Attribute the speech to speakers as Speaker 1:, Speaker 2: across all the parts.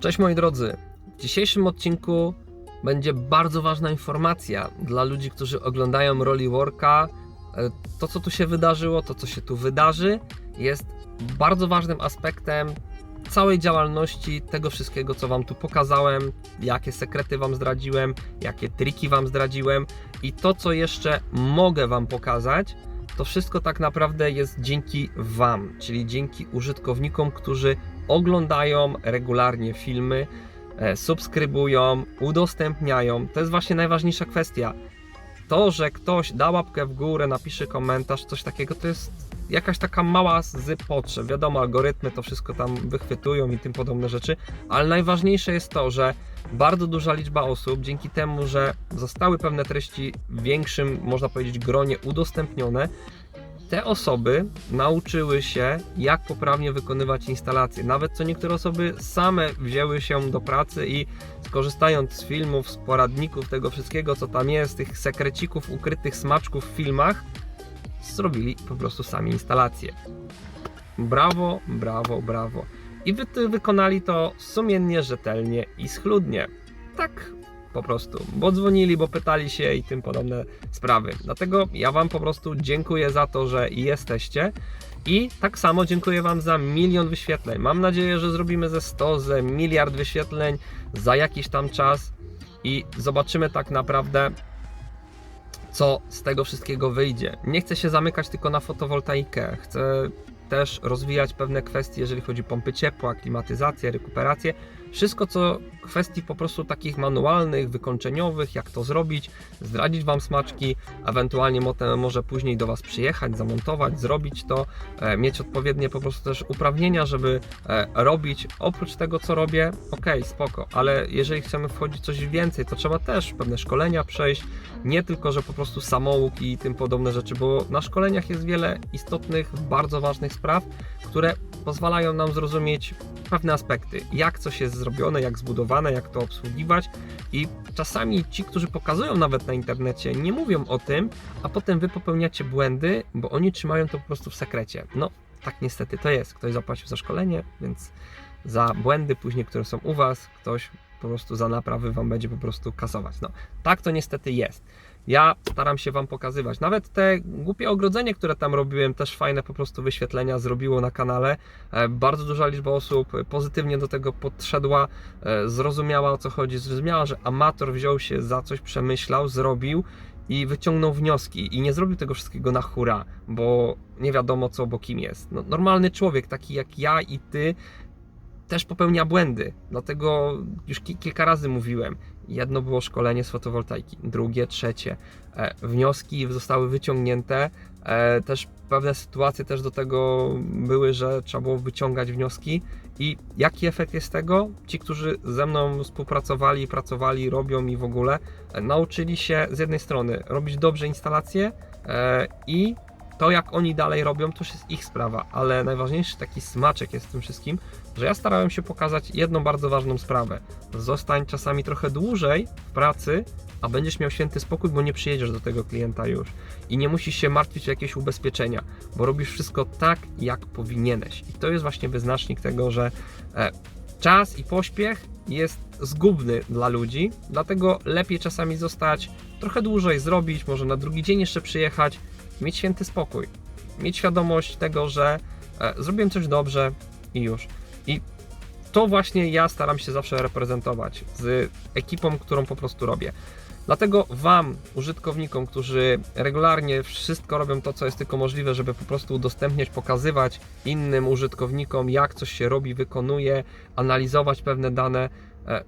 Speaker 1: Cześć moi drodzy. W dzisiejszym odcinku będzie bardzo ważna informacja dla ludzi, którzy oglądają Rolly Worka. E, To, co tu się wydarzyło, to, co się tu wydarzy, jest bardzo ważnym aspektem całej działalności, tego wszystkiego, co Wam tu pokazałem, jakie sekrety Wam zdradziłem, jakie triki Wam zdradziłem i to, co jeszcze mogę Wam pokazać, to wszystko tak naprawdę jest dzięki Wam, czyli dzięki użytkownikom, którzy oglądają regularnie filmy, e, subskrybują, udostępniają. To jest właśnie najważniejsza kwestia. To, że ktoś da łapkę w górę, napisze komentarz, coś takiego, to jest jakaś taka mała z potrzeb. Wiadomo, algorytmy to wszystko tam wychwytują i tym podobne rzeczy, ale najważniejsze jest to, że bardzo duża liczba osób, dzięki temu, że zostały pewne treści w większym, można powiedzieć, gronie udostępnione, te osoby nauczyły się, jak poprawnie wykonywać instalacje. Nawet co niektóre osoby same wzięły się do pracy i skorzystając z filmów, z poradników, tego wszystkiego, co tam jest, tych sekrecików, ukrytych smaczków w filmach, zrobili po prostu sami instalacje. Brawo, brawo, brawo. I wy wykonali to sumiennie, rzetelnie i schludnie. Tak po prostu, bo dzwonili, bo pytali się i tym podobne sprawy. Dlatego ja Wam po prostu dziękuję za to, że jesteście. I tak samo dziękuję Wam za milion wyświetleń. Mam nadzieję, że zrobimy ze 100, ze miliard wyświetleń za jakiś tam czas i zobaczymy tak naprawdę, co z tego wszystkiego wyjdzie. Nie chcę się zamykać tylko na fotowoltaikę. Chcę też rozwijać pewne kwestie, jeżeli chodzi o pompy ciepła, klimatyzację, rekuperację. Wszystko, co kwestii po prostu takich manualnych, wykończeniowych, jak to zrobić, zdradzić Wam smaczki, ewentualnie może później do Was przyjechać, zamontować, zrobić to, e, mieć odpowiednie po prostu też uprawnienia, żeby e, robić. Oprócz tego, co robię, ok, spoko, ale jeżeli chcemy wchodzić coś więcej, to trzeba też pewne szkolenia przejść, nie tylko, że po prostu samouk i tym podobne rzeczy, bo na szkoleniach jest wiele istotnych, bardzo ważnych spraw, które pozwalają nam zrozumieć pewne aspekty, jak coś jest zrobione, jak zbudowane, jak to obsługiwać i czasami ci, którzy pokazują nawet na internecie, nie mówią o tym, a potem wy popełniacie błędy, bo oni trzymają to po prostu w sekrecie. No, tak niestety to jest. Ktoś zapłacił za szkolenie, więc za błędy później, które są u was, ktoś po prostu za naprawy wam będzie po prostu kasować. No, tak to niestety jest. Ja staram się Wam pokazywać. Nawet te głupie ogrodzenie, które tam robiłem, też fajne po prostu wyświetlenia zrobiło na kanale. E, Bardzo duża liczba osób pozytywnie do tego podszedła, e, zrozumiała o co chodzi, zrozumiała, że amator wziął się za coś, przemyślał, zrobił i wyciągnął wnioski i nie zrobił tego wszystkiego na hura, bo nie wiadomo co, bo kim jest. No, normalny człowiek, taki jak ja i Ty, też popełnia błędy. Dlatego już ki- kilka razy mówiłem. Jedno było szkolenie z fotowoltaiki, drugie, trzecie. E, wnioski zostały wyciągnięte. E, też pewne sytuacje też do tego były, że trzeba było wyciągać wnioski. I jaki efekt jest tego? Ci, którzy ze mną współpracowali, pracowali, robią i w ogóle, e, nauczyli się z jednej strony robić dobrze instalacje e, i to, jak oni dalej robią, to już jest ich sprawa, ale najważniejszy taki smaczek jest w tym wszystkim, że ja starałem się pokazać jedną bardzo ważną sprawę. Zostań czasami trochę dłużej w pracy, a będziesz miał święty spokój, bo nie przyjedziesz do tego klienta już. I nie musisz się martwić o jakieś ubezpieczenia, bo robisz wszystko tak, jak powinieneś. I to jest właśnie wyznacznik tego, że e, czas i pośpiech jest zgubny dla ludzi, dlatego lepiej czasami zostać trochę dłużej, zrobić, może na drugi dzień jeszcze przyjechać, mieć święty spokój, mieć świadomość tego, że e, zrobiłem coś dobrze i już. I to właśnie ja staram się zawsze reprezentować z ekipą, którą po prostu robię. Dlatego Wam, użytkownikom, którzy regularnie wszystko robią to, co jest tylko możliwe, żeby po prostu udostępniać, pokazywać innym użytkownikom, jak coś się robi, wykonuje, analizować pewne dane, e,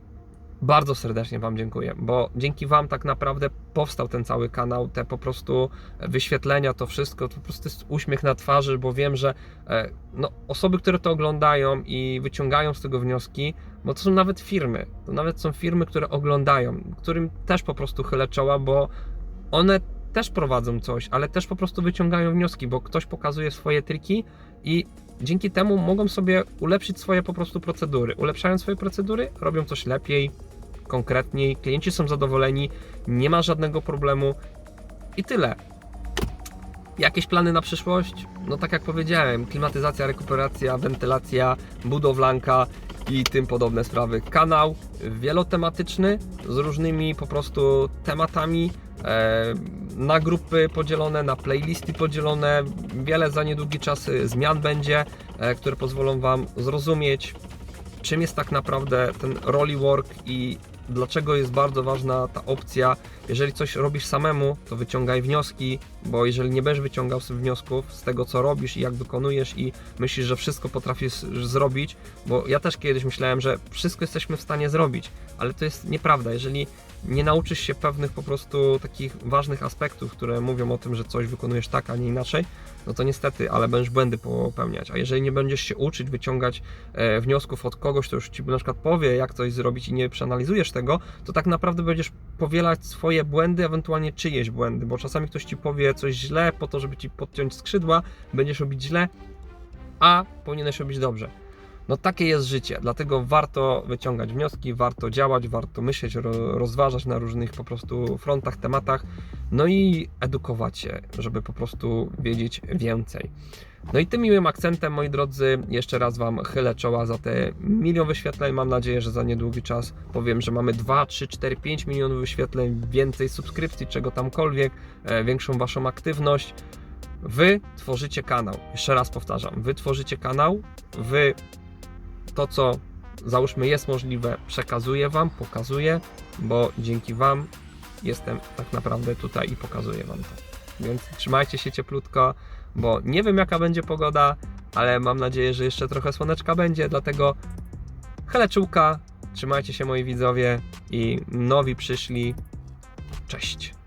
Speaker 1: bardzo serdecznie Wam dziękuję, bo dzięki Wam tak naprawdę powstał ten cały kanał, te po prostu wyświetlenia, to wszystko, to po prostu jest uśmiech na twarzy, bo wiem, że e, no, osoby, które to oglądają i wyciągają z tego wnioski, bo to są nawet firmy, to nawet są firmy, które oglądają, którym też po prostu chylę czoła, bo one też prowadzą coś, ale też po prostu wyciągają wnioski, bo ktoś pokazuje swoje triki i dzięki temu mogą sobie ulepszyć swoje po prostu procedury. Ulepszając swoje procedury, robią coś lepiej, konkretniej, klienci są zadowoleni, nie ma żadnego problemu i tyle. Jakieś plany na przyszłość? No tak jak powiedziałem, klimatyzacja, rekuperacja, wentylacja, budowlanka i tym podobne sprawy. Kanał wielotematyczny z różnymi po prostu tematami. E, na grupy podzielone, na playlisty podzielone. Wiele za niedługi czas zmian będzie, e, które pozwolą Wam zrozumieć, czym jest tak naprawdę ten roli work i dlaczego jest bardzo ważna ta opcja. Jeżeli coś robisz samemu, to wyciągaj wnioski, bo jeżeli nie będziesz wyciągał wniosków z tego, co robisz i jak wykonujesz i myślisz, że wszystko potrafisz zrobić, bo ja też kiedyś myślałem, że wszystko jesteśmy w stanie zrobić, ale to jest nieprawda. Jeżeli nie nauczysz się pewnych po prostu takich ważnych aspektów, które mówią o tym, że coś wykonujesz tak, a nie inaczej, no to niestety, ale będziesz błędy popełniać. A jeżeli nie będziesz się uczyć, wyciągać e, wniosków od kogoś, kto już ci na przykład powie, jak coś zrobić i nie przeanalizujesz tego, to tak naprawdę będziesz powielać swoje błędy, ewentualnie czyjeś błędy, bo czasami ktoś ci powie coś źle po to, żeby ci podciąć skrzydła, będziesz robić źle, a powinieneś robić dobrze. No takie jest życie, dlatego warto wyciągać wnioski, warto działać, warto myśleć, ro- rozważać na różnych po prostu frontach, tematach, no i edukować się, żeby po prostu wiedzieć więcej. No i tym miłym akcentem, moi drodzy, jeszcze raz Wam chylę czoła za te milion wyświetleń. Mam nadzieję, że za niedługi czas powiem, że mamy 2, 3, 4, 5 milionów wyświetleń, więcej subskrypcji, czego tamkolwiek, e, większą Waszą aktywność. Wy tworzycie kanał. Jeszcze raz powtarzam, Wy tworzycie kanał, Wy to, co załóżmy jest możliwe, przekazuję Wam, pokazuję, bo dzięki Wam jestem tak naprawdę tutaj i pokazuję Wam to. Więc trzymajcie się cieplutko, bo nie wiem jaka będzie pogoda, ale mam nadzieję, że jeszcze trochę słoneczka będzie, dlatego chylę czułka, trzymajcie się moi widzowie i nowi przyszli. Cześć!